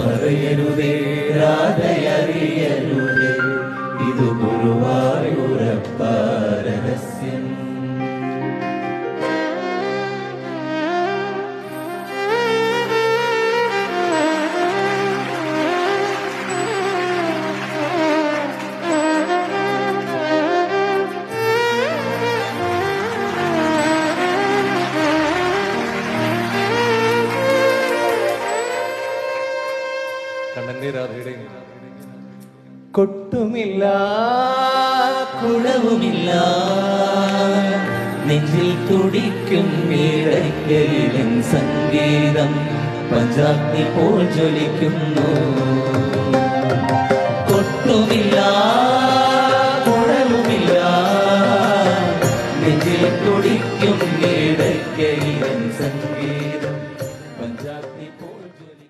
மறையனுதே ராதை കൊട്ടുമില്ല കുടവുമില്ല നെഞ്ചിൽ തുടിക്കും ഇടയ്ക്കലിലും സംഗീതം പഞ്ചാഗ്നി പോൽ ജ്വലിക്കുന്നു. കൊട്ടുമില്ല കുളവുമില്ല നെഞ്ചിൽ തുടിക്കും ഇടയ്ക്കലിലും സംഗീതം പഞ്ചാഗ്നി പോൽ ജ്വലിക്കും